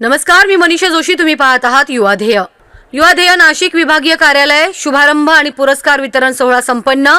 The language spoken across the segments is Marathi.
नमस्कार मी मनीषा जोशी तुम्ही पाहत आहात युवा ध्येय. युवा ध्येय नाशिक विभागीय कार्यालय शुभारंभ आणि पुरस्कार वितरण सोहळा संपन्न.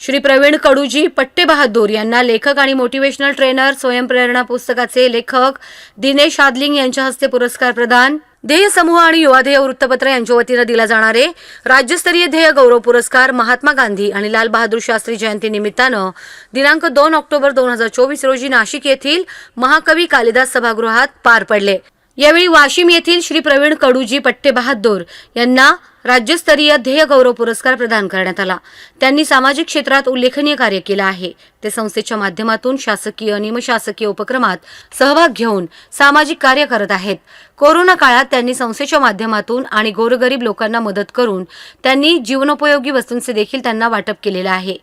श्री प्रवीण कडूजी पट्टे बहादूर यांना लेखक आणि मोटिवेशनल ट्रेनर स्वयंप्रेरणा पुस्तकाचे लेखक दिनेश आदलिंग यांच्या हस्ते पुरस्कार प्रदान. ध्येय समूह आणि युवा ध्येय वृत्तपत्र यांच्या वतीनं दिला जाणारे राज्यस्तरीय ध्येय गौरव पुरस्कार महात्मा गांधी आणि लाल बहादूर शास्त्री जयंती निमित्तानं दिनांक दोन ऑक्टोबर दोन हजार चोवीस रोजी नाशिक येथील महाकवी कालिदास सभागृहात पार पडले. यावेळी वाशिम येथील श्री प्रवीण कडूजी पट्टे बहादूर यांना राज्यस्तरीय ध्येय गौरव पुरस्कार प्रदान करण्यात आला. त्यांनी सामाजिक क्षेत्रात उल्लेखनीय कार्य केलं आहे. ते संस्थेच्या माध्यमातून शासकीय निमशासकीय उपक्रमात सहभाग घेऊन सामाजिक कार्य करत आहेत. कोरोना काळात त्यांनी संस्थेच्या माध्यमातून आणि गोरगरीब लोकांना मदत करून त्यांनी जीवनोपयोगी वस्तूंचे देखील त्यांना वाटप केलेलं आहे.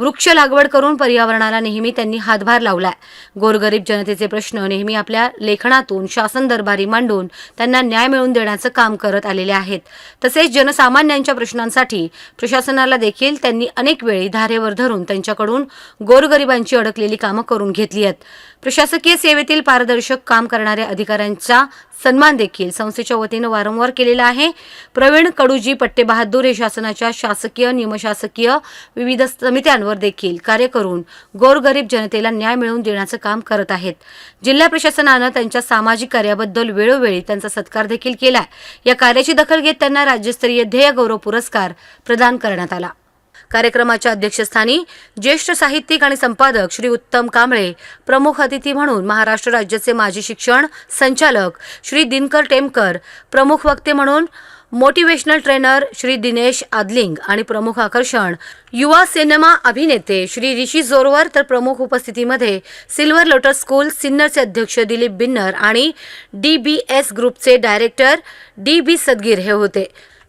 वृक्ष लागवड करून पर्यावरणाला नेहमी त्यांनी हातभार लावलाय. गोरगरीब जनतेचे प्रश्न नेहमी आपल्या लेखनातून शासन दरबारी मांडून त्यांना न्याय मिळवून देण्याचं काम करत आलेले आहेत. तसेच जनसामान्यांच्या प्रश्नांसाठी प्रशासनाला देखील त्यांनी अनेक वेळी धारेवर धरून त्यांच्याकडून गोरगरिबांची अडकलेली कामं करून घेतली आहेत. प्रशासकीय सेवेतील पारदर्शक काम करणाऱ्या अधिकाऱ्यांचा सन्मान देखील संस्थेच्या वतीनं वारंवार केलेला आहे. प्रवीण कडूजी पट्टे बहादूर हे शासनाच्या शासकीय निमशासकीय विविध समित्यांवर देखील कार्य करून गोरगरीब जनतेला न्याय मिळवून देण्याचं काम करत आहेत. जिल्हा प्रशासनानं त्यांच्या सामाजिक कार्याबद्दल वेळोवेळी त्यांचा सत्कार देखील केला या कार्याची दखल घेत त्यांना राज्यस्तरीय ध्येय गौरव पुरस्कार प्रदान करण्यात आला. कार्यक्रमाच्या अध्यक्षस्थानी ज्येष्ठ साहित्यिक आणि संपादक श्री उत्तम कांबळे प्रमुख अतिथी म्हणून महाराष्ट्र राज्याचे माजी शिक्षण संचालक श्री दिनकर टेमकर प्रमुख वक्ते म्हणून मोटिवेशनल ट्रेनर श्री दिनेश आदलिंग आणि प्रमुख आकर्षण. युवा सिनेमा अभिनेते श्री ऋषी जोरवर तर प्रमुख उपस्थितीमध्ये सिल्वर लोटस स्कूल सिन्नरचे अध्यक्ष दिलीप बिन्नर आणि डी बी एस ग्रुपचे डायरेक्टर डी बी सदगीर हे होते.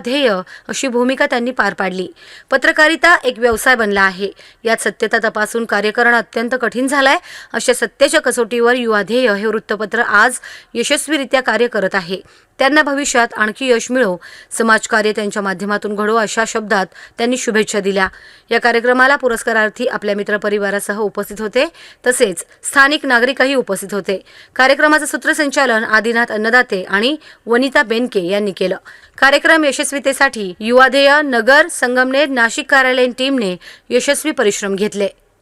ध्येय अशी भूमिका त्यांनी पार पाडली. पत्रकारिता एक व्यवसाय बनला आहे. यात सत्यता तपासून कार्य करणं अत्यंत कठीण झालंय. अशा सत्याच्या कसोटीवर युवा ध्येय हे वृत्तपत्र आज यशस्वीरित्या कार्य करत आहे. त्यांना भविष्यात आणखी यश मिळो. समाजकार्य त्यांच्या माध्यमातून घडो अशा शब्दात त्यांनी शुभेच्छा दिल्या. या कार्यक्रमाला पुरस्कारार्थी आपल्या मित्रपरिवारासह उपस्थित होते. तसेच स्थानिक नागरिकही उपस्थित होते. कार्यक्रमाचं सूत्रसंचालन आदिनाथ अन्नदाते आणि वनिता बेनके यांनी केलं. कार्यक्रम यशस्वीतेसाठी युवाधेय नगर संगमनेर नाशिक कार्यालयीन टीमने यशस्वी परिश्रम घेतले.